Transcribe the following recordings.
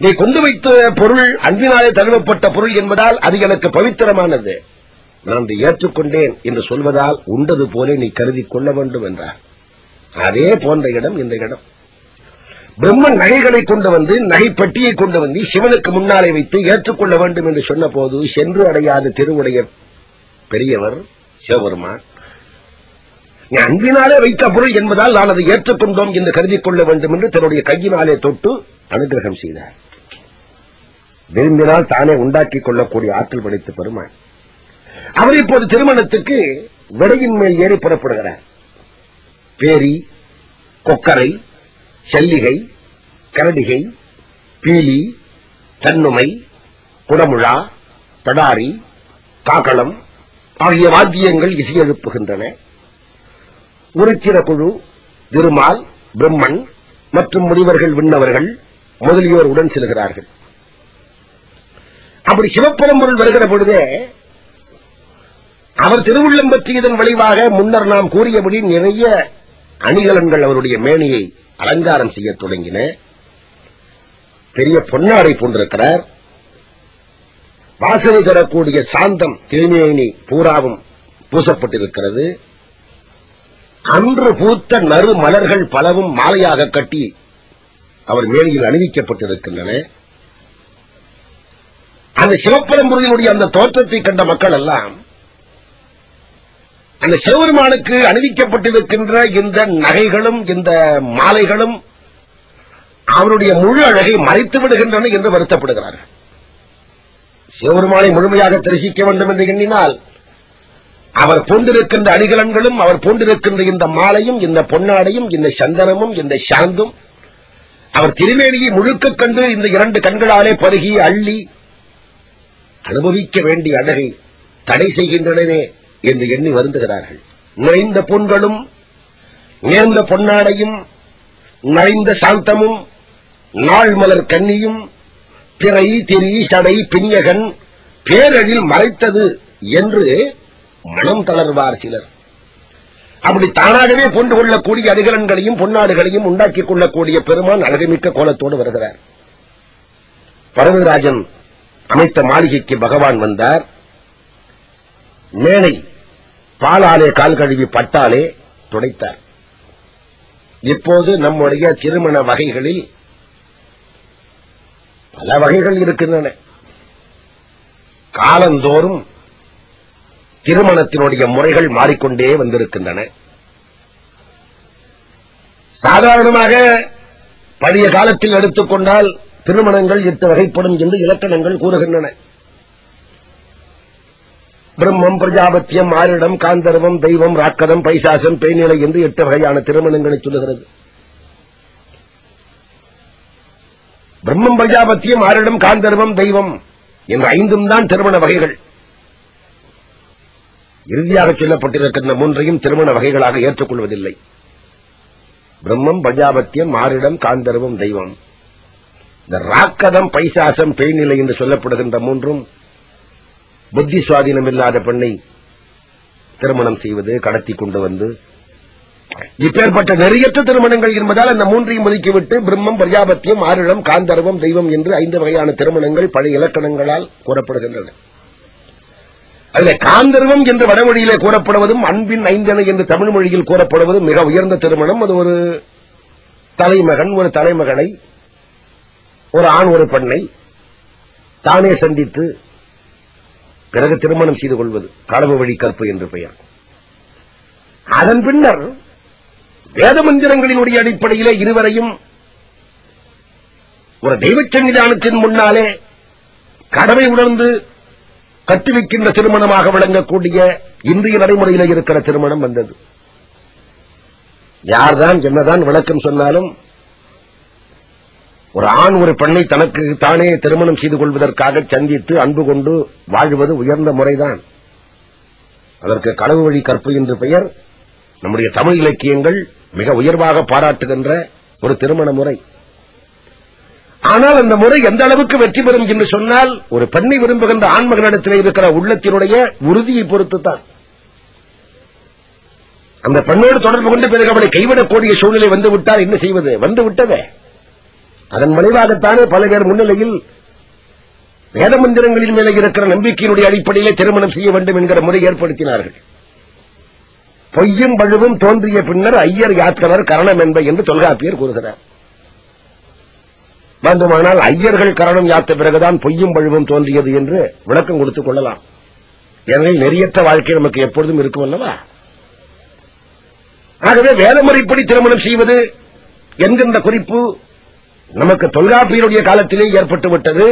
நீ கொண்டு வைத்த பொருள் அன்பினாலே தழுவப்பட்ட பொருள் என்பதால் அது எனக்கு பவித்திரமானது. நான் அதை ஏற்றுக்கொண்டேன் என்று சொல்வதால் உண்டது போல நீ கருதி கொள்ள வேண்டும் என்றார். அதே போன்ற இடம் இந்த இடம். பிரம்மன் நகைகளை கொண்டு வந்து நகைப்பட்டியை கொண்டு வந்து சிவனுக்கு முன்னாலே வைத்து ஏற்றுக்கொள்ள வேண்டும் என்று சொன்ன போது சென்று அடையாத திருவுடைய பெரியவர் சிவபெருமான் நீ அன்பினாலே வைத்த பொருள் என்பதால் நான் அதை ஏற்றுக்கொண்டோம் என்று கருதிக் கொள்ள வேண்டும் என்று தன்னுடைய கையினாலே தொட்டு அனுகிரகம் செய்தார். விரும்பினால் தானே உண்டாக்கிக் கொள்ளக்கூடிய ஆற்றல் படைத்த பெருமான். அவர் இப்போது திருமணத்துக்கு விடையின் மேல் ஏறி புறப்படுகிறார். பேரி கொக்கரை செல்லிகை கரடிகை பீலி தன்னுமை குடமுழா தடாரி காகளம் ஆகிய வாத்தியங்கள் இசையெழுப்புகின்றன. உருக்கிற குழு திருமால் பிரம்மன் மற்றும் முனிவர்கள் விண்ணவர்கள் முதலியோர் உடன் செல்கிறார்கள். அப்படி சிவப்பெரும்பொருள் வருகிற பொழுதே அவர் திருவுள்ளம் பற்றியதன் விளைவாக முன்னர் நாம் கூறியபடி நிறைய அணிகலன்கள் அவருடைய மேனியை அலங்காரம் செய்யத் தொடங்கின. பெரிய பொன்னாடை போன்றிருக்கிறார். வாசனை தரக்கூடிய சாந்தம் திருமேனி பூராவும் பூசப்பட்டிருக்கிறது. அன்று பூத்த நறு மலர்கள் பலவும் மாலையாக கட்டி அவர் மேனியில் அணிவிக்கப்பட்டிருக்கின்றன. அந்த சிவப்பரம்புரையினுடைய அந்த தோற்றத்தை கண்ட மக்கள் எல்லாம் அந்த சிவபெருமானுக்கு அணிவிக்கப்பட்டிருக்கின்ற இந்த நகைகளும் இந்த மாலைகளும் அவருடைய முழு அழகை மறைத்து விடுகின்றன என்று வருத்தப்படுகிறார்கள். சிவபெருமானை முழுமையாக தரிசிக்க வேண்டும் என்று எண்ணினால் அவர் பூண்டிருக்கின்ற அணிகலன்களும் அவர் பூண்டிருக்கின்ற இந்த மாலையும் இந்த பொன்னாடையும் இந்த சந்தனமும் இந்த சாந்தும் அவர் திருமேனியை முழுக்க கண்டு இந்த இரண்டு கண்களாலே பருகி அள்ளி அனுபவிக்க வேண்டிய அழகை தடை செய்கின்றனவே என்று எண்ணி வருந்துகிறார்கள். நிறைந்த பொன்களும் நேர்ந்த பொன்னாடையும் நரைந்த சாந்தமும் நாள் மலர் கன்னியும் பிறை திரி சடை பின்யகன் பேரழில் மறைத்தது என்று மனம் தளர்வார் சிலர். அப்படி தானாகவே கொண்டு கொள்ளக்கூடிய அடிகலன்களையும் பொன்னாடுகளையும் உண்டாக்கிக் கொள்ளக்கூடிய பெருமான் அழகுமிக்க கோலத்தோடு வருகிறார். பரவராஜன் அமைத்த மாளிகைக்கு பகவான் வந்தார். மேனை பாலாலே கால் கழுவி பட்டாலே துடைத்தார். இப்போது நம்முடைய திருமண வகைகளில் பல வகைகள் இருக்கின்றன. காலந்தோறும் திருமணத்தினுடைய முறைகள் மாறிக்கொண்டே வந்திருக்கின்றன. சாதாரணமாக பழைய காலத்தில் எடுத்துக்கொண்டால் திருமணங்கள் எட்டு வகைப்படும் என்று இலக்கணங்கள் கூறுகின்றன. பிரம்மம் பிரஜாபத்தியம் ஆரிடம் காந்தர்வம் தெய்வம் ராக்கதம் பைசாசம் பெய்நிலை என்று எட்டு வகையான திருமணங்களை சொல்லுகிறது. பிரம்மம் பிரஜாபத்தியம் ஆரிடம் காந்தர்வம் தெய்வம் என்ற ஐந்தும் தான் திருமண வகைகள். இறுதியாக சொல்லப்பட்டிருக்கின்ற மூன்றையும் திருமண வகைகளாக ஏற்றுக்கொள்வதில்லை. பிரம்மம் பிரஜாபத்தியம் மாரிடம் காந்தர்வம் தெய்வம். இந்த ராக்கதம் பைசாசம் பெய்நிலை என்று சொல்லப்படுகின்ற மூன்றும் புத்தி சுவாதீனம் இல்லாத பெண்ணை திருமணம் செய்வது கடத்தி கொண்டு வந்து இப்பேற்பட்ட நெறியற்ற திருமணங்கள் என்பதால் அந்த மூன்றையும் ஒதுக்கிவிட்டு பிரம்மம் பிரஜாபத்தியம் ஆரிடம் காந்தர்வம் தெய்வம் என்று ஐந்து வகையான திருமணங்கள் பழைய இலக்கணங்களால் கூறப்படுகின்றன. அதில் காந்தர்வம் என்று வடமொழியிலே கூறப்படுவதும் அன்பின் ஐந்தனை என்று தமிழ் மொழியில் கூறப்படுவதும் மிக உயர்ந்த திருமணம். அது ஒரு தலைமகன் ஒரு தலைமகனை ஒரு ஆண் ஒரு பெண்ணை தானே சந்தித்து பிறகு திருமணம் செய்து கொள்வது களவு வழி கற்பு என்று பெயர். அதன் பின்னர் வேத மந்திரங்களினுடைய அடிப்படையிலே இருவரையும் ஒரு தெய்வச் சன்னிதானத்தின் முன்னாலே கடமை உணர்ந்து கட்டுவிக்கின்ற திருமணமாக விளங்கக்கூடிய இந்திய நடைமுறையில் இருக்கிற திருமணம் வந்தது. யார்தான் என்னதான் விளக்கம் சொன்னாலும் ஒரு ஆண் ஒரு பெண்ணை தனக்கு தானே திருமணம் செய்து கொள்வதற்காக சந்தித்து அன்பு கொண்டு வாழ்வது உயர்ந்த முறைதான். அதற்கு களவு வழி கற்பு என்று பெயர். நம்முடைய தமிழ் இலக்கியங்கள் மிக உயர்வாக பாராட்டுகின்ற ஒரு திருமண முறை. ஆனால் அந்த முறை எந்த அளவுக்கு வெற்றி பெறும் என்று சொன்னால் ஒரு பெண்ணை விரும்புகின்ற ஆண்மகனிடத்தில் இருக்கிற உள்ளத்தினுடைய உறுதியை பொறுத்துத்தான். அந்த பெண்ணோடு தொடர்பு கொண்டு பிறகு அவளை கைவிடக்கூடிய சூழ்நிலை வந்து விட்டால் என்ன செய்வது? வந்து விட்டதே அதன் விளைவாகத்தானே பல பேர் முன்னிலையில் வேத மந்திரங்களின் மேலே இருக்கிற நம்பிக்கையினுடைய அடிப்படையிலே திருமணம் செய்ய வேண்டும் என்கிற முறை ஏற்படுத்தினார்கள். பொய்யும் பழுவும் தோன்றிய பின்னர் ஐயர் யாற்றவர் கரணம் என்ப என்று தொல்காப்பியர் கூறுகிறார். வேண்டுமானால் ஐயர்கள் கரணம் யாத்த பிறகுதான் பொய்யும் பழுவும் தோன்றியது என்று விளக்கம் கொடுத்துக் கொள்ளலாம். ஏனெனில் நெறியற்ற வாழ்க்கை நமக்கு எப்பொழுதும் இருக்கும் அல்லவா? ஆகவே வேதமுறைப்படி திருமணம் செய்வது என்கின்ற குறிப்பு நமக்கு தொல்காப்பியருடைய காலத்திலே ஏற்பட்டு விட்டது.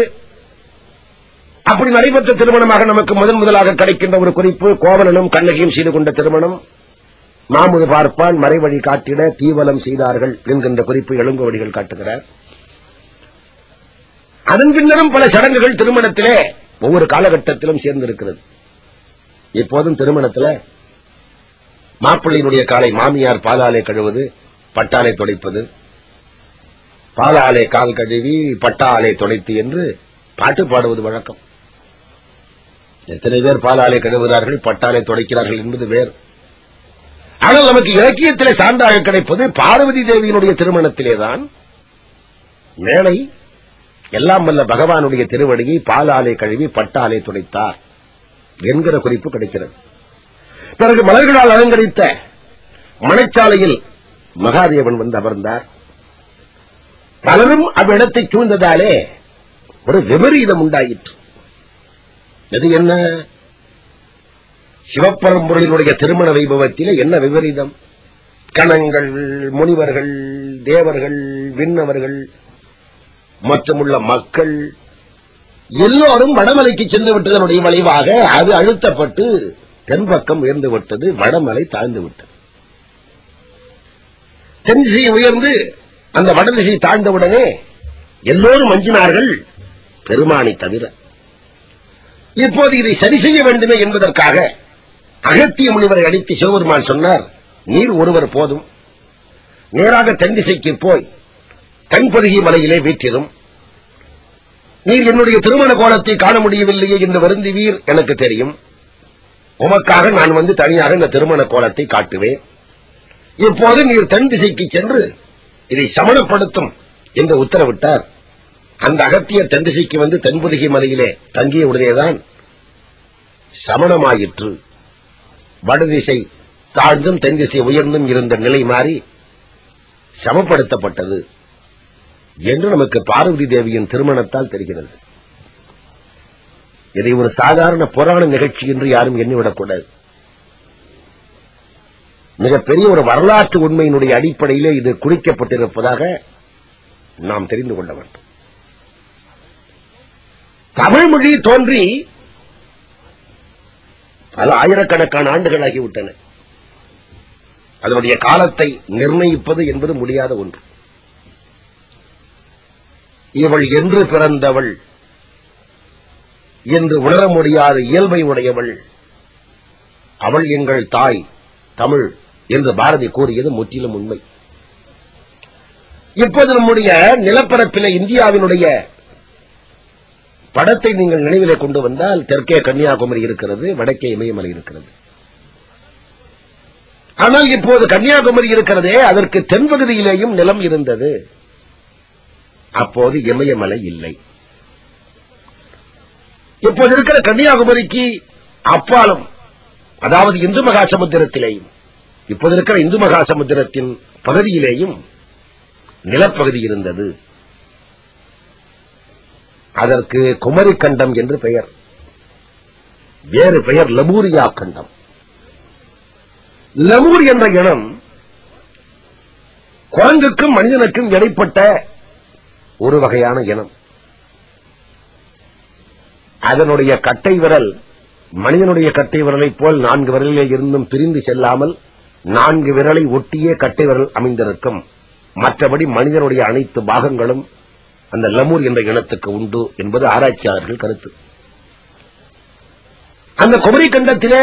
அப்படி நடைபெற்ற திருமணமாக நமக்கு முதன் முதலாக கிடைக்கின்ற ஒரு குறிப்பு கோவலனும் கண்ணகியும் செய்து கொண்ட திருமணம். மாமுது பார்ப்பான் மறைவழி காட்டிட தீவலம் செய்தார்கள் என்கின்ற குறிப்பு எழுங்குவடிகள் காட்டுகிறார். அதன் பின்னரும் பல சடங்குகள் திருமணத்திலே ஒவ்வொரு காலகட்டத்திலும் சேர்ந்திருக்கிறது. இப்போதும் திருமணத்தில் மாப்பிள்ளையினுடைய காலை மாமியார் பாலாலை கழுவது பட்டாலை துடைப்பது பாலாலை கால் கழுவி பட்டாலே துடைத்து என்று பாட்டு பாடுவது வழக்கம். எத்தனை பேர் பாலாலே கழுவுகிறார்கள் பட்டாலே துடைக்கிறார்கள் என்பது வேறு. ஆனால் நமக்கு இலக்கியத்திலே சான்றாக கிடைப்பது பார்வதி தேவியினுடைய திருமணத்திலேதான். மேலை எல்லாம் வல்ல பகவானுடைய திருவடியை பாலாலே கழுவி பட்டாலே துடைத்தார் என்கிற குறிப்பு கிடைக்கிறது. பிறகு மலர்களால் அலங்கரித்த மணச்சாலையில் மகாதேவன் வந்து அமர்ந்தார். பலரும் அவ்விடத்தை சூழ்ந்ததாலே ஒரு விபரீதம் உண்டாயிற்று. அது என்ன? சிவப்பரம்பொருளினுடைய திருமண வைபவத்திலே என்ன விபரீதம்? கணங்கள் முனிவர்கள் தேவர்கள் விண்ணவர்கள் மற்றுமுள்ள மக்கள் எல்லோரும் வடமலைக்கு சென்று விட்டதனுடைய விளைவாக அது அழுத்தப்பட்டு தென்பக்கம் உயர்ந்து விட்டது வடமலை தாழ்ந்து விட்டது. தென் உயர்ந்து அந்த வடதிசை தாழ்ந்தவுடனே எல்லோரும் அஞ்சினார்கள் பெருமானை தவிர. இப்போது இதை சரி செய்ய வேண்டுமே என்பதற்காக அகத்திய முனிவரை அடித்து சிவபெருமான் சொன்னார் நீர் ஒருவர் போதும். நேராக தென் திசைக்கு போய் தென்பொதுகி மலையிலே வீற்றிரும். நீர் என்னுடைய திருமண கோலத்தை காண முடியவில்லையே என்று வருந்துவீர் எனக்கு தெரியும். உமக்காக நான் வந்து தனியாக இந்த திருமண கோலத்தை காட்டுவேன். இப்போது நீர் தென் திசைக்கு சென்று இதை சமணப்படுத்தும் என்று உத்தரவிட்டார். அந்த அகத்திய தென் திசைக்கு வந்து தென்புதுகி மலையிலே தங்கிய உடனேதான் சமணமாயிற்று. வடதிசை தாழ்ந்தும் தென்திசை உயர்ந்தும் இருந்த நிலை மாறி சமப்படுத்தப்பட்டது என்று நமக்கு பார்வதி தேவியின் திருமணத்தால் தெரிகிறது. இதை ஒரு சாதாரண புராண நிகழ்ச்சி என்று யாரும் எண்ணிவிடக்கூடாது. மிகப்பெரிய ஒரு வரலாற்று உண்மையினுடைய அடிப்படையிலே இது குறிக்கப்பட்டிருப்பதாக நாம் தெரிந்து கொள்ள வேண்டும். தமிழ் மொழி தோன்றி பல ஆயிரக்கணக்கான ஆண்டுகளாகிவிட்டன. அதனுடைய காலத்தை நிர்ணயிப்பது என்பது முடியாத ஒன்று. இவள் என்று பிறந்தவள் என்று உணர முடியாத இயல்பை உடையவள் அவள் எங்கள் தாய் தமிழ். என்று பாரதி கூறியது முற்றிலும் உண்மை. இப்போது நம்முடைய நிலப்பரப்பில இந்தியாவினுடைய படத்தை நீங்கள் நினைவிலே கொண்டு வந்தால் தெற்கே கன்னியாகுமரி இருக்கிறது வடக்கே இமயமலை இருக்கிறது. ஆனால் இப்போது கன்னியாகுமரி இருக்கிறதே அதற்கு தென்பகுதியிலேயும் நிலம் இருந்தது. அப்போது இமயமலை இல்லை. இப்போது இருக்கிற கன்னியாகுமரிக்கு அப்பாலும் அதாவது இந்து மகாசமுத்திரத்திலேயும் இப்போது இருக்கிற இந்து மகா சமுத்திரத்தின் பகுதியிலேயும் நிலப்பகுதி இருந்தது. அதற்கு குமரி கண்டம் என்று பெயர். வேறு பெயர் லமூரியா கண்டம். லமூர் என்ற இனம் குரங்குக்கும் மனிதனுக்கும் இடைப்பட்ட ஒரு வகையான இனம். அதனுடைய கட்டை விரல் மனிதனுடைய கட்டை விரலைப் போல் நான்கு விரலிலே இருந்தும் பிரிந்து செல்லாமல் நான்கு விரலை ஒட்டியே கட்டை விரல் அமைந்திருக்கும். மற்றபடி மனிதனுடைய அனைத்து பாகங்களும் அந்த லமூர் என்ற இனத்துக்கு உண்டு என்பது ஆராய்ச்சியாளர்கள் கருத்து. அந்த குமரி கண்டத்திலே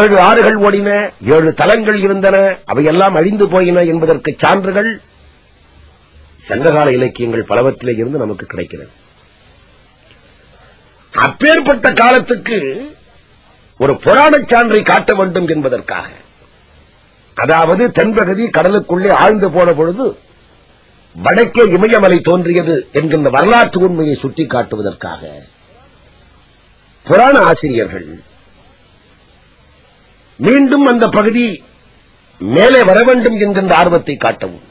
ஏழு ஆறுகள் ஓடின ஏழு தலங்கள் இருந்தன அவையெல்லாம் அழிந்து போயின என்பதற்கு சான்றுகள் சங்ககால இலக்கியங்கள் பலவற்றிலே இருந்து நமக்கு கிடைக்கிறது. அப்பேற்பட்ட காலத்துக்கு ஒரு புராணச் சான்றை காட்ட வேண்டும் என்பதற்காக அதாவது தென்பகுதி கடலுக்குள்ளே ஆழ்ந்து போன பொழுது வடக்கே இமயமலை தோன்றியது என்கின்ற வரலாற்று உண்மையை சுட்டிக்காட்டுவதற்காக. புராண ஆசிரியர்கள் மீண்டும் அந்த பகுதி மேலே வர வேண்டும் என்கின்ற ஆர்வத்தை காட்டவும்.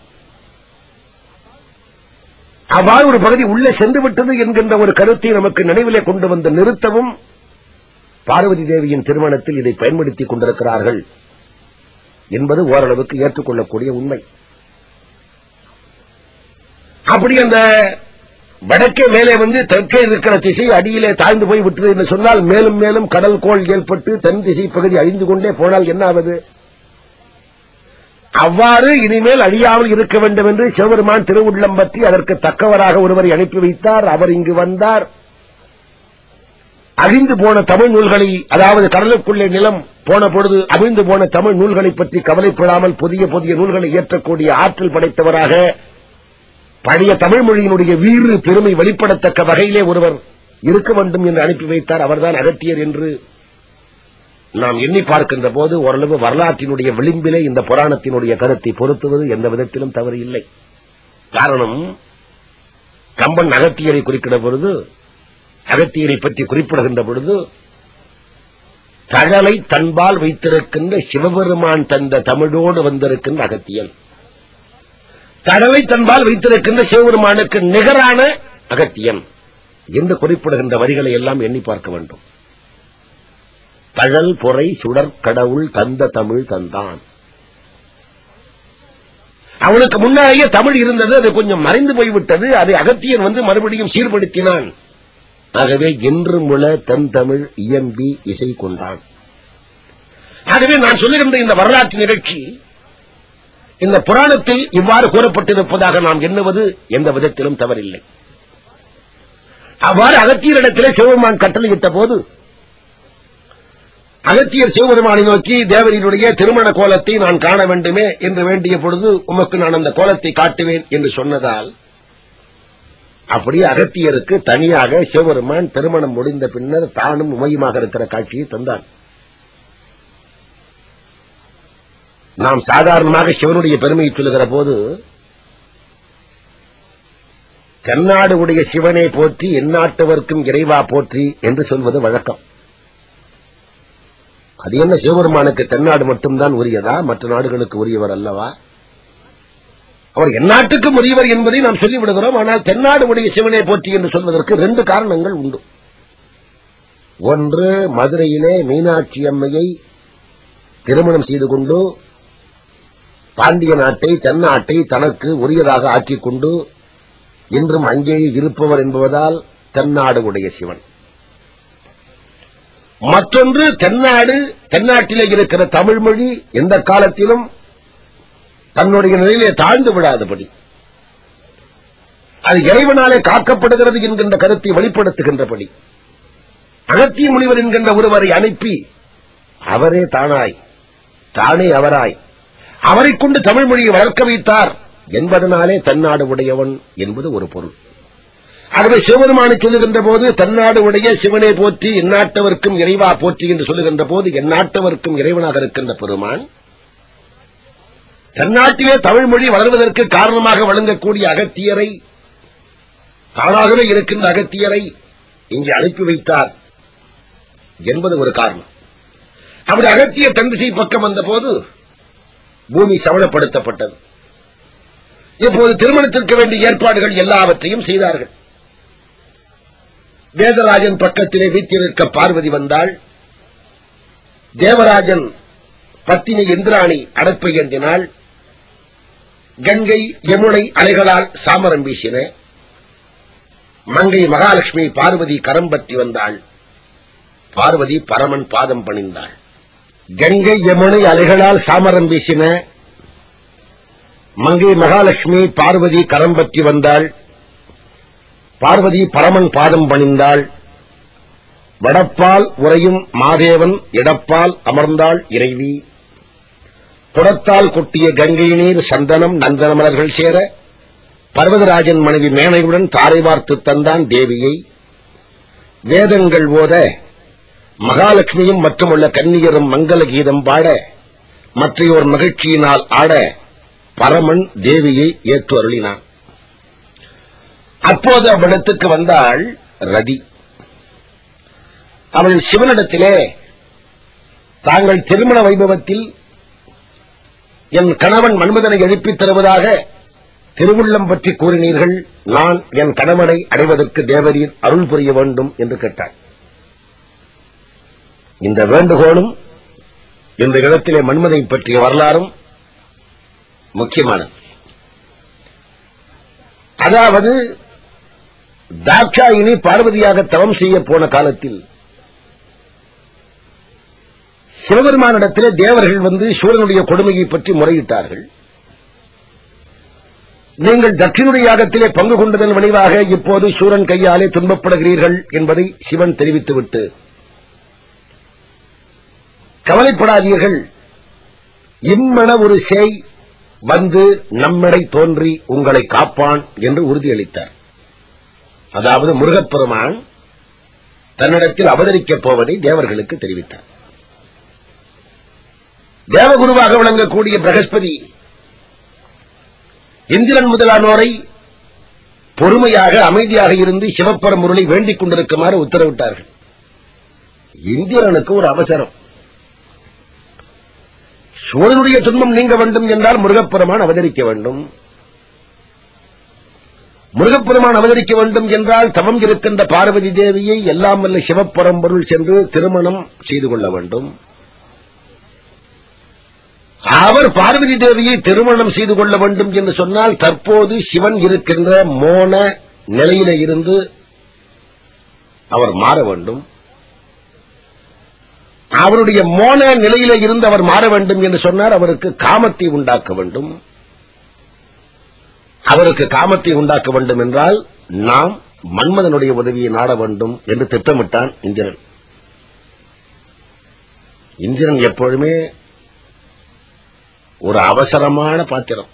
அவ்வாறு ஒரு பகுதி உள்ளே சென்று விட்டது என்கின்ற ஒரு கருத்தை நமக்கு நினைவிலே கொண்டு வந்து நிறுத்தவும் பார்வதி தேவியின் திருமணத்தில் இதை பயன்படுத்திக் கொண்டிருக்கிறார்கள். என்பது ஓரளவுக்கு ஏற்றுக்கொள்ளக்கூடிய உண்மை. அப்படி அந்த வடக்கே மேலே வந்து தெற்கே இருக்கிற திசை அடியிலே தாழ்ந்து போய் விட்டது என்று சொன்னால் மேலும் மேலும் கடல் கோள் ஏற்பட்டு தென் திசை பகுதி அழிந்து கொண்டே போனால் என்ன ஆவது? அவ்வாறு இனிமேல் அழியாமல் இருக்க வேண்டும் என்று சிவபெருமான் திருவுள்ளம் பற்றி அதற்கு தக்கவராக ஒருவரை அனுப்பி வைத்தார். அவர் இங்கு வந்தார். அழிந்து போன தமிழ் நூல்களை அதாவது கடலுக்குள்ளே நிலம் போன பொழுது அழிந்து போன தமிழ் நூல்களை பற்றி கவலைப்படாமல் புதிய புதிய நூல்களை இயற்றக்கூடிய ஆற்றல் படைத்தவராக பழைய தமிழ் மொழியினுடைய வீறு பெருமை வெளிப்படத்தக்க வகையிலே ஒருவர் இருக்க வேண்டும் என்று அனுப்பி வைத்தார். அவர்தான் அகத்தியர் என்று நாம் எண்ணி பார்க்கின்ற போது ஓரளவு வரலாற்றினுடைய விளிம்பிலே இந்த புராணத்தினுடைய கருத்தை பொருத்துவது எந்த விதத்திலும் தவறு இல்லை. காரணம் கம்பன் அகத்தியரை குறிக்கிற பொழுது அகத்தியரை பற்றி குறிப்பிடுகின்ற பொழுது தழலை தன்பால் வைத்திருக்கின்ற சிவபெருமான் தந்த தமிழோடு வந்திருக்கின்ற அகத்தியன். தழலை தன்பால் வைத்திருக்கின்ற சிவபெருமானுக்கு நிகரான அகத்தியன் என்று குறிப்பிடுகின்ற வரிகளை எல்லாம் எண்ணி பார்க்க வேண்டும். தழல் பொறை சுடர் கடவுள் தந்த தமிழ் தந்தான். அவனுக்கு முன்னாலேயே தமிழ் இருந்தது அது கொஞ்சம் மறைந்து போய்விட்டது அதை அகத்தியன் வந்து மறுபடியும் சீர்படுத்தினான். ஆகவே இன்று முல தன் தமிழ் இயம்பி இசை கொண்டான். ஆகவே நான் சொல்லியிருந்த இந்த வரலாற்று நிகழ்ச்சி இந்த புராணத்தில் இவ்வாறு கூறப்பட்டிருப்பதாக நாம் எண்ணுவது எந்த விதத்திலும் தவறில்லை. அவ்வாறு அகத்தியரிடத்திலே சிவபெருமான் கட்டளையிட்ட போது அகத்தியர் சிவபெருமானை நோக்கி தேவரினுடைய திருமண கோலத்தை நான் காண வேண்டுமே என்று வேண்டிய பொழுது உமக்கு நான் அந்த கோலத்தை காட்டுவேன் என்று சொன்னதால் அப்படியே அகத்தியருக்கு தனியாக சிவபெருமான் திருமணம் முடிந்த பின்னர் தானும் உமையுமாக இருக்கிற காட்சியை தந்தான். நாம் சாதாரணமாக சிவனுடைய பெருமையை சொல்லுகிற போது தென்னாடு உடைய சிவனை போற்றி எந்நாட்டவர்க்கும் இறைவா போற்றி என்று சொல்வது வழக்கம். அது என்ன சிவபெருமானுக்கு தென்னாடு மட்டும்தான் உரியதா? மற்ற நாடுகளுக்கு உரியவர் அல்லவா? அவர் எந்நாட்டுக்கும் உரியவர் என்பதை நாம் சொல்லிவிடுகிறோம். ஆனால் தென்னாடு உடைய சிவனை போற்றி என்று சொல்வதற்கு ரெண்டு காரணங்கள் உண்டு. ஒன்று மதுரையிலே மீனாட்சி அம்மையை திருமணம் செய்து கொண்டு பாண்டிய நாட்டை தென்னாட்டை தனக்கு உரியதாக ஆக்கிக் கொண்டு இன்றும் அங்கே இருப்பவர் என்பதால் தென்னாடு உடைய சிவன். மற்றொன்று தென்னாடு தென்னாட்டிலே இருக்கிற தமிழ் மொழி எந்த காலத்திலும் தன்னுடைய நிலையிலே தாழ்ந்து விடாதபடி. அது இறைவனாலே காக்கப்படுகிறது என்கின்ற கருத்தை வெளிப்படுத்துகின்றபடி. அகத்திய முனிவர் என்கின்ற ஒருவரை அனுப்பி அவரே தானாய் தானே அவராய். அவரைக் கொண்டு தமிழ் மொழியை வளர்க்க வைத்தார் என்பதனாலே தன்னாடு உடையவன் என்பது ஒரு பொருள். ஆகவே சிவபெருமானை சொல்லுகின்ற போது தன்னாடு உடைய சிவனை போற்றி எந்நாட்டவர்க்கும் இறைவா போற்றி என்று சொல்லுகின்ற போது எந்நாட்டவர்க்கும் இறைவனாக இருக்கின்ற பெருமான் தென்னாட்டிலே தமிழ் மொழி வளர்வதற்கு காரணமாக வழங்கக்கூடிய அகத்தியரை தானாகவே இருக்கின்ற அகத்தியரை இங்கே அனுப்பி வைத்தார் என்பது ஒரு காரணம். அப்படி அகத்திய தந்திசை பக்கம் வந்தபோது பூமி சவணப்படுத்தப்பட்டது இப்போது திருமணத்திற்கு வேண்டிய ஏற்பாடுகள் எல்லாவற்றையும் செய்தார்கள். வேதராஜன் பக்கத்திலே வீட்டிலிருக்க பார்வதி வந்தாள். தேவராஜன் பத்தினி இந்திராணி அடப்பை ஏந்தினாள். கங்கை யமுனை அலைகளால் சாமரம் வீசின மங்கை மகாலட்சுமி பார்வதி கரம் பற்றி வந்தாள். பார்வதி பரமன் பாதம் பணிந்தாள். கங்கை யமுனை அலைகளால் சாமரம் வீசின மங்கை மகாலட்சுமி பார்வதி கரம் பற்றி வந்தாள். பார்வதி பரமன் பாதம் பணிந்தாள். வடப்பால் உறையும் மாதேவன் இடப்பால் அமர்ந்தாள் இறைவி. குடத்தால் கொட்டிய கங்கை நீர் சந்தனம் நந்தனமலர்கள் சேர பர்வதராஜன் மனைவி மேனையுடன் தாரை வார்த்து தந்தான் தேவியை. வேதங்கள் ஓத மகாலட்சுமியும் மற்றுமுள்ள கன்னியரும் மங்கள கீதம் பாட மற்றையோர் மகிழ்ச்சியினால் ஆட பரமன் தேவியை ஏற்று அருளினான். அப்போது அவ்விடத்துக்கு வந்தாள் ரதி. அவள் சிவனிடத்திலே தாங்கள் திருமண வைபவத்தில் என் கணவன் மன்மதனை எழுப்பித் தருவதாக திருவுள்ளம் பற்றி கூறினீர்கள் நான் என் கணவனை அடைவதற்கு தேவரீர் அருள் புரிய வேண்டும் என்று கேட்டார். இந்த வேண்டுகோளும் இந்த இடத்திலே மன்மதை பற்றிய வரலாறும் முக்கியமானது. அதாவது தாட்சாயினி பார்வதியாக தவம் செய்ய போன காலத்தில் சிவபெருமானிடத்திலே தேவர்கள் வந்து சூரனுடைய கொடுமையை பற்றி முறையிட்டார்கள். நீங்கள் தட்சிணுடைய யாகத்திலே பங்கு கொண்டதன் விளைவாக இப்போது சூரன் கையாலே துன்பப்படுகிறீர்கள் என்பதை சிவன் தெரிவித்துவிட்டு கவலைப்படாதீர்கள். இம்மன ஒரு சேய் வந்து நம்மிடை தோன்றி உங்களை காப்பான் என்று உறுதியளித்தார். அதாவது முருகப்பெருமான் தன்னிடத்தில் அவதரிக்கப் போவதை தேவர்களுக்கு தெரிவித்தார். தேவகுருவாக விளங்கக்கூடிய பிரகஸ்பதி இந்திரன் முதலானோரை பொறுமையாக அமைதியாக இருந்து சிவப்பரம்பொருளை வேண்டிக் கொண்டிருக்குமாறு உத்தரவிட்டார்கள். இந்திரனுக்கு ஒரு அவசரம். சூழனுடைய துன்பம் நீங்க வேண்டும் என்றால் முருகப்பெருமான் அவதரிக்க வேண்டும். முருகப்பெருமான் அவதரிக்க வேண்டும் என்றால் தவம் இருக்கின்ற பார்வதி தேவியை எல்லாம் வல்ல சிவப்பரம்பொருள் சென்று திருமணம் செய்து கொள்ள வேண்டும். அவர் பார்வதி தேவியை திருமணம் செய்து கொள்ள வேண்டும் என்று சொன்னால் தற்போது சிவன் இருக்கின்ற மோன நிலையில இருந்து அவர் மாற வேண்டும். அவருடைய மோன நிலையில இருந்து அவர் மாற வேண்டும் என்று சொன்னார். அவருக்கு காமத்தை உண்டாக்க வேண்டும். அவருக்கு காமத்தை உண்டாக்க வேண்டும் என்றால் நாம் மன்மதனுடைய உதவியை நாட வேண்டும் என்று திட்டமிட்டான் இந்திரன். இந்திரன் எப்பொழுதுமே ஒரு அவசரமான பாத்திரம்.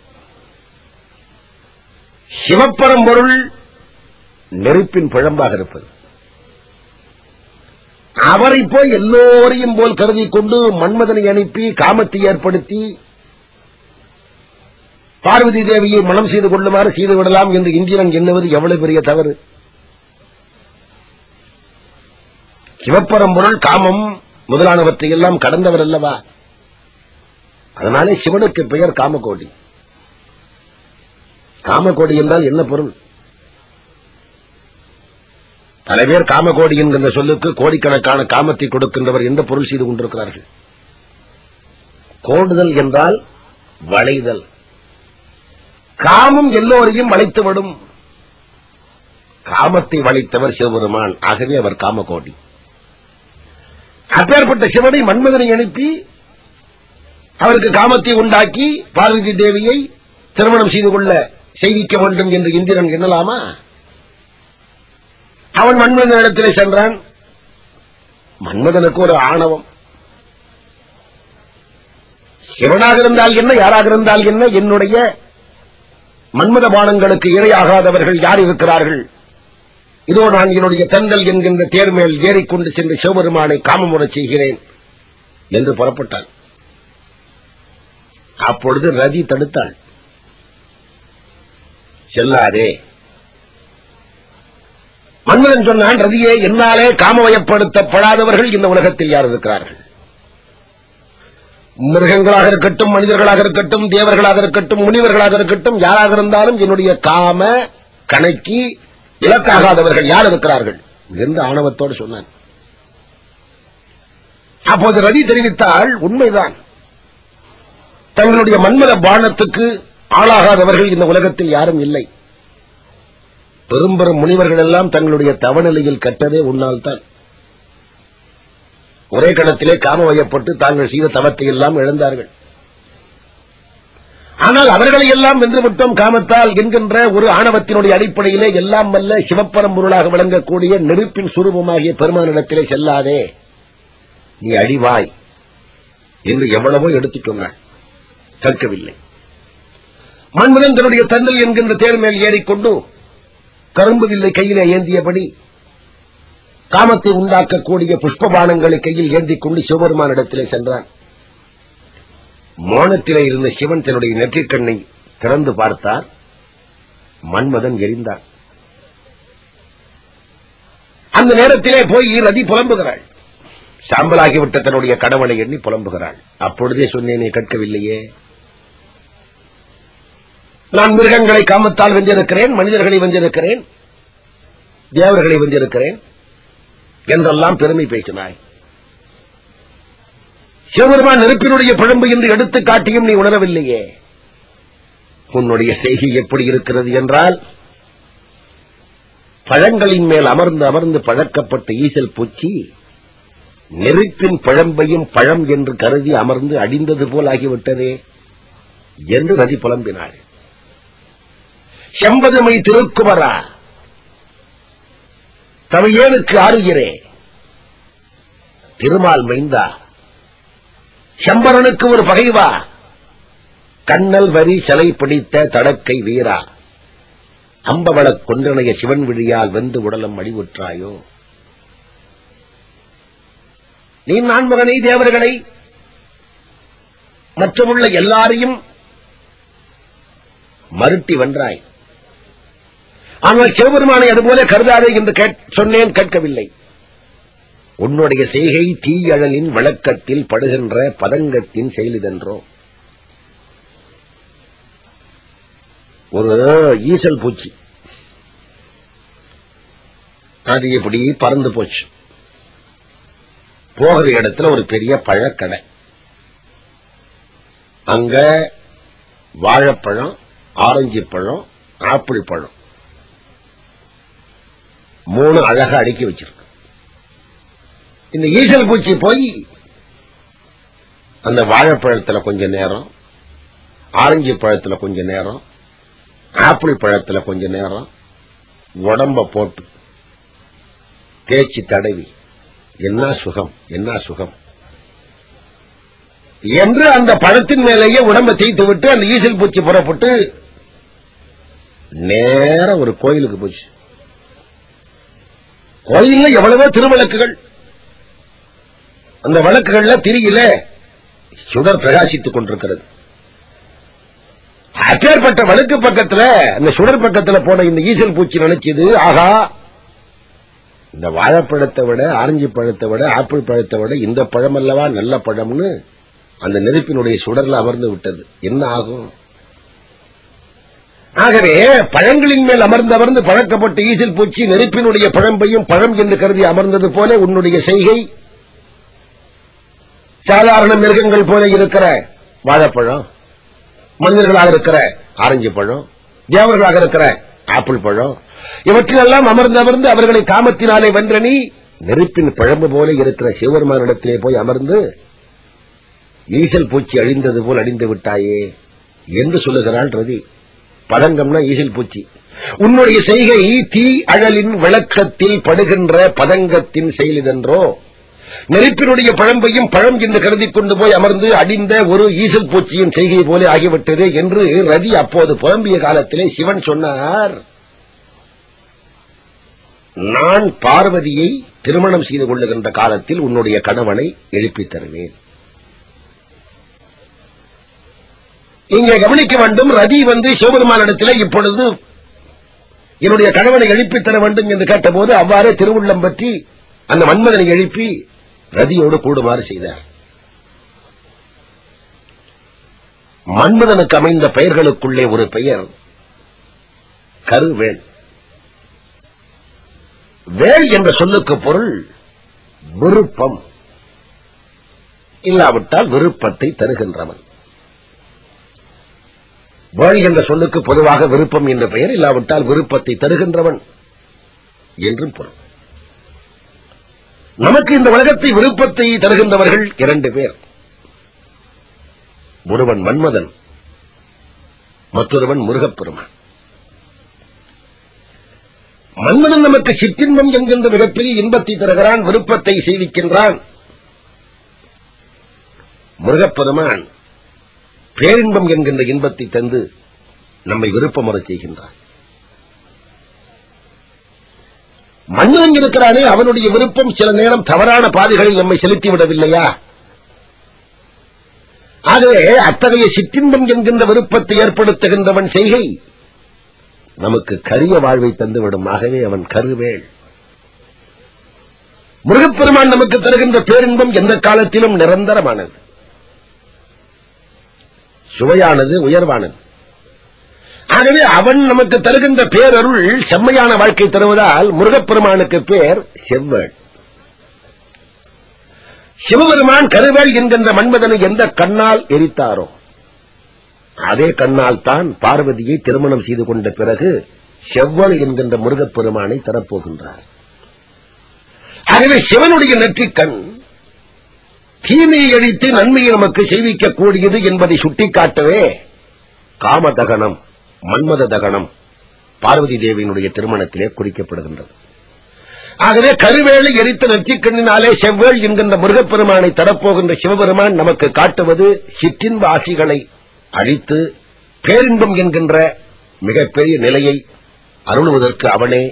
சிவப்பரம்பொருள் நெருப்பின் பிழம்பாக இருப்பது. அவரை போய் எல்லோரையும் போல் கருதி கொண்டு மன்மதனை அனுப்பி காமத்தை ஏற்படுத்தி பார்வதி தேவியை மனம் செய்து கொள்ளுமாறு செய்து விடலாம் என்று இந்திரன் எண்ணுவது எவ்வளவு பெரிய தவறு. சிவப்பரம்பொருள் காமம் முதலானவற்றை எல்லாம் கடந்தவர் அல்லவா? அதனாலே சிவனுக்கு பெயர் காமகோடி. காமகோடி என்றால் என்ன பொருள்? பல பேர் காமகோடி என்கின்ற சொல்லுக்கு கோடிக்கணக்கான காமத்தை கொடுக்கின்றவர் என்று பொருள் செய்து கொண்டிருக்கிறார்கள். கோடுதல் என்றால் வளைதல். காமம் எல்லோரையும் வளைத்துவிடும். காமத்தை வளைத்தவர் சிவபெருமான். ஆகவே அவர் காமகோடி. அப்பேற்பட்ட சிவனை மன்மதனை அனுப்பி அவருக்கு காமத்தை உண்டாக்கி பார்வதி தேவியை திருமணம் செய்து கொள்ள செய்விக்க வேண்டும் என்று இந்திரன் எண்ணலாமா? அவன் மன்மதன் இடத்திலே சென்றான். மன்மதனுக்கு ஒரு ஆணவம். சிவனாக இருந்தால் என்ன யாராக இருந்தால் என்ன? என்னுடைய மன்மத பானங்களுக்கு இரையாகாதவர்கள் யார் இருக்கிறார்கள்? இதோ நான் என்னுடைய தந்தல் என்கின்ற தேர்மேல் ஏறிக்கொண்டு சென்று சிவபெருமானை காமமுறச் செய்கிறேன் என்று புறப்பட்டான். அப்பொழுது ரதி தடுத்தாள் செல்லாதே. மன்மதன் சொன்னான் ரதியே என்னாலே காமவயப்படுத்தப்படாதவர்கள் இந்த உலகத்தில் யார் இருக்கிறார்கள்? மிருகங்களாக இருக்கட்டும் மனிதர்களாக இருக்கட்டும் தேவர்களாக இருக்கட்டும் முனிவர்களாக இருக்கட்டும் யாராக இருந்தாலும் என்னுடைய காம கணக்கி இலக்காகாதவர்கள் யார் இருக்கிறார்கள்? என்று ஆணவத்தோடு சொன்னான். அப்போது ரதி தெரிவித்தால் உண்மைதான். தங்களுடைய மன்மத பானத்துக்கு ஆளாகாதவர்கள் இந்த உலகத்தில் யாரும் இல்லை. பெரும் முனிவர்கள் எல்லாம் தங்களுடைய தவநிலையில் கட்டதே உன்னால் தான் ஒரே கணத்திலே காம வயப்பட்டு தாங்கள் செய்த தவத்தை எல்லாம் இழந்தார்கள். ஆனால் அவர்களை எல்லாம் வென்றுவிட்டோம் காமத்தால் என்கின்ற ஒரு ஆணவத்தினுடைய அடிப்படையிலே எல்லாம் வல்ல சிவப்பரம்பொருளாக விளங்கக்கூடிய நெருப்பின் சுரூபமாகிய பெருமானிடத்திலே செல்லாதே. நீ அழிவாய் என்று எவ்வளவோ எடுத்துச் கற்கவில்லை. மன்மதன் தன்னுடைய தன்னல் என்கின்ற தேர் மேல் ஏறிக்கொண்டு கரும்பு வில்லை கையிலே ஏந்தியபடி காமத்தை உண்டாக்கக்கூடிய புஷ்பபானங்களை கையில் ஏந்திக் கொண்டு சிவபெருமானிடத்திலே சென்றான். மோனத்திலே இருந்த சிவன் தன்னுடைய நெற்றிக்கண்ணை திறந்து பார்த்தார். மன்மதன் எரிந்தான். அந்த நேரத்திலே போய் ரதி புலம்புகிறாள். சாம்பலாகிவிட்ட தன்னுடைய கணவனை எண்ணி புலம்புகிறாள். அப்பொழுதே சொன்னேனே கேட்கவில்லையே. நான் மிருகங்களை காமத்தால் வென்றிருக்கிறேன் மனிதர்களை வென்றிருக்கிறேன் தேவர்களை வென்றிருக்கிறேன் என்றெல்லாம் பெருமை பேசினாய். சிவபெருமான் நெருப்பினுடைய பழம்பு என்று எடுத்து காட்டியும் நீ உணரவில்லையே. உன்னுடைய செய்கை எப்படி இருக்கிறது என்றால் பழங்களின் மேல் அமர்ந்து அமர்ந்து பழக்கப்பட்ட ஈசல் பூச்சி நெருப்பின் பழம்பையும் பழம் என்று கருதி அமர்ந்து அடிந்தது போல் ஆகிவிட்டதே என்று நதி புலம்பினாள். செம்பதுமை திருக்குமரா. தமிழேனுக்கு ஆறுகிறே. திருமால் மைந்தா செம்பரனுக்கு ஒரு பகைவா. கண்ணல் வரி சிலை பிடித்த தடக்கை வீரா. அம்பவளக் கொன்றனைய சிவன் விழியால் வெந்து உடலம் அழிவுற்றாயோ. நீ நான்மகனை தேவர்களை மற்றமுள்ள எல்லாரையும் மருட்டி வென்றாய். ஆனால் சிவபெருமானை அதுபோல கருதாதே என்று கேட்- சொன்னேன் கேட்கவில்லை. உன்னுடைய செய்கை தீயழலின் வழக்கத்தில் படுகின்ற பதங்கத்தின் செயலிதென்றோ? ஒரு ஈசல் பூச்சி. அது இப்படி பறந்து போச்சு. போகிற இடத்துல ஒரு பெரிய பழக்கடை. அங்க வாழைப்பழம் ஆரஞ்சு பழம் ஆப்பிள் பழம். மூணு அழகா அடுக்கி வச்சிருக்கு. இந்த ஈசல் பூச்சி போய் அந்த வாழைப்பழத்துல கொஞ்ச நேரம் ஆரஞ்சு பழத்துல கொஞ்ச நேரம் ஆப்பிள் பழத்துல கொஞ்ச நேரம் உடம்ப போட்டு தேய்ச்சி தடவி என்ன சுகம் என்ன சுகம். என்று அந்த பழத்தின் மேலேயே உடம்ப தேய்த்து விட்டு அந்த ஈசல் பூச்சி புறப்பட்டு நேர ஒரு கோயிலுக்கு போச்சு. கோயில்ல எவ்வளவோ திருவிளக்குகள். அந்த விளக்குகள்ல திரியில சுடர் பிரகாசித்துக் கொண்டிருக்கிறது. அப்பேற்பட்ட வழக்கு பக்கத்துல அந்த சுடர் பக்கத்துல போன இந்த ஈசல் பூச்சி நினைச்சது ஆகா இந்த வாழைப்பழத்தை விட ஆரஞ்சு பழத்தை விட ஆப்பிள் பழத்தை விட இந்த பழம் அல்லவா நல்ல பழம்னு அந்த நெருப்பினுடைய சுடர்ல அமர்ந்து விட்டது. என்ன ஆகும்? ஆகவே பழங்களின் மேல் அமர்ந்து அமர்ந்து பழக்கப்பட்டு ஈசல் பூச்சி நெருப்பினுடைய பழம்பையும் பழம் என்று கருதி அமர்ந்தது போல உன்னுடைய செய்கை. சாதாரண மிருகங்கள் போல இருக்கிற வாழைப்பழம் மனிதர்களாக இருக்கிற ஆரஞ்சு பழம் தேவர்களாக இருக்கிற ஆப்பிள் பழம் இவற்றிலெல்லாம் அமர்ந்து அமர்ந்து அவர்களை காமத்தினாலே வென்ற நீ நெருப்பின் பழம்பு போல இருக்கிற சிவபெருமானிடத்திலே போய் அமர்ந்து ஈசல் பூச்சி அழிந்தது போல் அழிந்து விட்டாயே என்று சொல்லுகிறாள் ரதி. பதங்கம்னா ஈசில் பூச்சி. உன்னுடைய செய்கை தீ அழலின் விளக்கத்தில் படுகின்ற பதங்கத்தின் செயலிதென்றோ நெருப்பினுடைய பழம்பையும் பழம் என்று கருதி கொண்டு போய் அமர்ந்து அடிந்த ஒரு ஈசல் பூச்சியின் செய்கை போல ஆகிவிட்டது என்று ரதி அப்போது புலம்பிய காலத்திலே சிவன் சொன்னார். நான் பார்வதியை திருமணம் செய்து கொள்ளுகின்ற காலத்தில் உன்னுடைய கணவனை எழுப்பித் தருவேன். இங்கே கவனிக்க வேண்டும் ரதி வந்து சிவபெருமானிடத்திலே இப்பொழுது என்னுடைய கணவனை எழுப்பித் தர வேண்டும் என்று கேட்டபோது அவ்வாறே திருவுள்ளம் பற்றி அந்த மன்மதனை எழுப்பி ரதியோடு கூடுமாறு செய்தார். மன்மதனுக்கு அமைந்த பெயர்களுக்குள்ளே ஒரு பெயர் கருவேள் வேள் என்ற சொல்லுக்கு பொருள் விருப்பம். இல்லாவிட்டால் விருப்பத்தை தருகின்றவன். வழி என்ற சொல்லுக்கு பொதுவாக விருப்பம் என்ற பெயர் இல்லாவிட்டால் விருப்பத்தை தருகின்றவன் என்றும் பொருள். நமக்கு இந்த உலகத்தை விருப்பத்தை தருகின்றவர்கள் இரண்டு பேர். ஒருவன் மன்மதன் மற்றொருவன் முருகப்பெருமான். மன்மதன் நமக்கு சிற்றின்பம் என்கின்ற விதத்தில் இன்பத்தை தருகிறான் விருப்பத்தை செய்விக்கின்றான். முருகப்பெருமான் பேரின்பம் என்கின்ற இன்பத்தை தந்து நம்மை விருப்பமுறச் செய்கின்றான். மன்னன் இருக்கிறானே அவனுடைய விருப்பம் சில நேரம் தவறான பாதைகளில் நம்மை செலுத்திவிடவில்லையா? ஆகவே அத்தகைய சிற்றின்பம் என்கின்ற விருப்பத்தை ஏற்படுத்துகின்றவன் செய்கை நமக்கு கரிய வாழ்வை தந்துவிடும். ஆகவே அவன் கருவேள். முருகப்பெருமான் நமக்கு தருகின்ற பேரின்பம் எந்த காலத்திலும் நிரந்தரமானது. சுவையானது உயர்வானது. ஆகவே அவன் நமக்கு தருகின்ற பேரருள் செம்மையான வாழ்க்கை தருவதால் முருகப்பெருமானுக்கு பேர் செவ்வள். சிவபெருமான் கருவேல் என்கின்ற மன்மதனை எந்த கண்ணால் எரித்தாரோ அதே கண்ணால் தான் பார்வதியை திருமணம் செய்து கொண்ட பிறகு செவ்வள் என்கின்ற முருகப்பெருமானை தரப்போகின்றார். ஆகவே சிவனுடைய நெற்றிக் கண் தீமையை அழித்து நன்மையை நமக்கு செய்விக்கக்கூடியது என்பதை சுட்டிக்காட்டவே காமதகனம் மன்மத தகனம் பார்வதி தேவியினுடைய திருமணத்திலே குறிக்கப்படுகின்றது. ஆகவே கருவேலை எரித்த நெற்றிக்கண்ணினாலே செவ்வேள் என்கின்ற முருகப்பெருமானை தரப்போகின்ற சிவபெருமான் நமக்கு காட்டுவது சிற்றின்ப ஆசிகளை அழித்து பேரின்பம் என்கின்ற மிகப்பெரிய நிலையை அருளுவதற்கு அவனே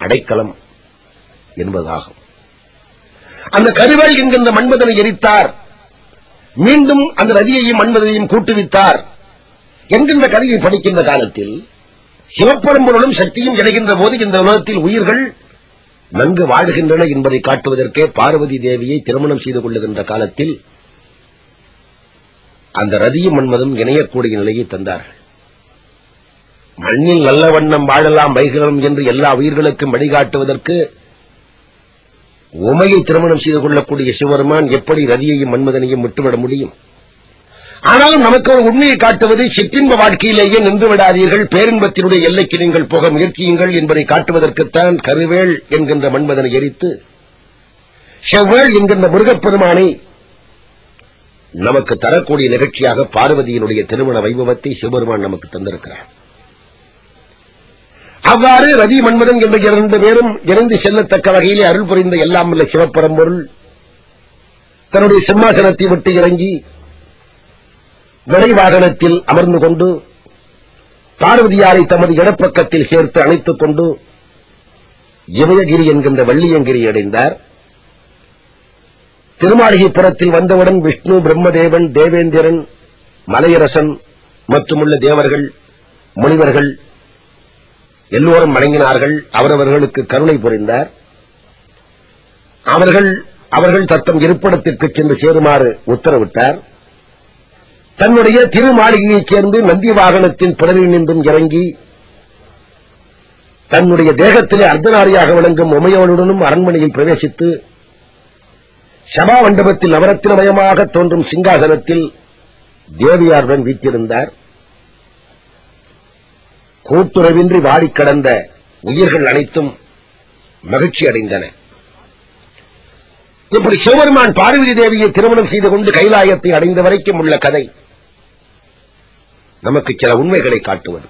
அடைக்கலம் என்பதாகும். அந்த கருவேல் என்கின்ற மன்மதனை எரித்தார். மீண்டும் அந்த ரதியையும் மன்மதனையும் கூட்டுவித்தார். என்கின்ற கதையை படிக்கின்ற காலத்தில் சிவப்பெரும்பொருளும் சக்தியும் இணைகின்ற போது இந்த உலகத்தில் உயிர்கள் நன்கு வாழுகின்றன என்பதை காட்டுவதற்கே பார்வதி தேவியை திருமணம் செய்து கொள்ளுகின்ற காலத்தில் அந்த ரதியும் மன்மதும் இணையக்கூடிய நிலையை தந்தார்கள். மண்ணில் நல்ல வண்ணம் வாழலாம் வைகலம் என்று எல்லா உயிர்களுக்கும் வழிகாட்டுவதற்கு உமையை திருமணம் செய்து கொள்ளக்கூடிய சிவபெருமான் எப்படி ரதியையும் மன்மதனையும் விட்டுவிட முடியும்? ஆனாலும் நமக்கு ஒரு உண்மையை காட்டுவது சிற்றின்ப வாழ்க்கையிலேயே நின்று விடாதீர்கள். பேரின்பத்தினுடைய எல்லைக்கு நீங்கள் போக முயற்சியுங்கள் என்பதை காட்டுவதற்குத்தான் கருவேள் என்கின்ற மன்மதனை எரித்து செவ்வேள் என்கின்ற முருகப்பெருமானை நமக்கு தரக்கூடிய நிகழ்ச்சியாக பார்வதியினுடைய திருமண வைபவத்தை சிவபெருமான் நமக்கு தந்திருக்கிறார். அவ்வாறு ரவி மன்மதன் என்ற இரண்டு பேரும் இணைந்து செல்லத்தக்க வகையிலே அருள் புரிந்த எல்லாம் உள்ள சிவப்பரம்பொருள் தன்னுடைய சிம்மாசனத்தை விட்டு இறங்கி விரைவாகனத்தில் அமர்ந்து கொண்டு பார்வதியாரை தமது இடப்பக்கத்தில் சேர்த்து அணைத்துக் கொண்டு இமயகிரி என்கின்ற வள்ளியங்கிரி அடைந்தார். திருமாளிகைப்புறத்தில் வந்தவுடன் விஷ்ணு பிரம்மதேவன் தேவேந்திரன் மலையரசன் மற்றுமுள்ள தேவர்கள் முனிவர்கள் எல்லோரும் வணங்கினார்கள். அவரவர்களுக்கு கருணை புரிந்தார். அவர்கள் அவர்கள் தத்தம் இருப்பிடத்திற்கு சென்று சேருமாறு உத்தரவிட்டார். தன்னுடைய திருமாளிகையைச் சேர்ந்து நந்தி வாகனத்தின் பிறரில் நின்றும் இறங்கி தன்னுடைய தேகத்திலே அர்த்தநாரியாக விளங்கும் உமையவனுடனும் அரண்மனையில் பிரவேசித்து சபா மண்டபத்தில் நவரத்தினமயமாக தோன்றும் சிங்காசனத்தில் தேவியாருடன் வீட்டிருந்தார் கூட்டுறவின்றி வாடிக் கடந்த உயிர்கள் அனைத்தும் மகிழ்ச்சி அடைந்தன. இப்படி சிவபெருமான் பார்வதி தேவியை திருமணம் செய்து கொண்டு கைலாயத்தை அடைந்த வரைக்கும் உள்ள கதை நமக்கு சில உண்மைகளை காட்டுவது.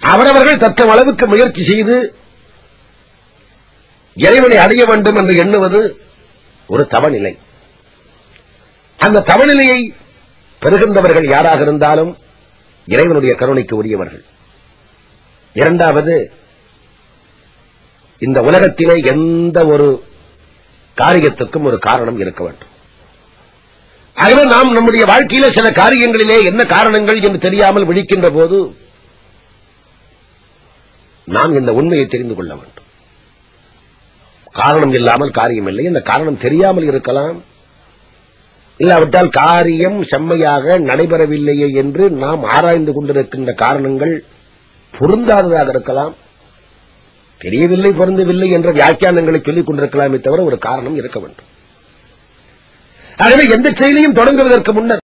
அவரவர்கள் தத்தம் அளவுக்கு முயற்சி செய்து இறைவனை அடைய வேண்டும் என்று எண்ணுவது ஒரு தவநிலை. அந்த தவநிலையை பெறுகின்றவர்கள் யாராக இருந்தாலும் இறைவனுடைய கருணைக்கு உரியவர்கள். இரண்டாவது இந்த உலகத்திலே எந்த ஒரு காரியத்துக்கும் ஒரு காரணம் இருக்க வேண்டும். ஆகவே நாம் நம்முடைய வாழ்க்கையில சில காரியங்களிலே என்ன காரணங்கள் என்று தெரியாமல் விழிக்கின்ற போது நாம் இந்த உண்மையை தெரிந்து கொள்ள வேண்டும். காரணம் இல்லாமல் காரியம் இல்லை. இந்த காரணம் தெரியாமல் இருக்கலாம். இல்லாவிட்டால் காரியம் செம்மையாக நடைபெறவில்லையே என்று நாம் ஆராய்ந்து கொண்டிருக்கின்ற காரணங்கள் பொருந்தாததாக இருக்கலாம். தெரியவில்லை பொருந்தவில்லை என்ற வியாக்கியானங்களை சொல்லிக் கொண்டிருக்கலாமே தவிர ஒரு காரணம் இருக்க வேண்டும். ஆகவே எந்த செயலையும் தொடங்குவதற்கு முன்னர்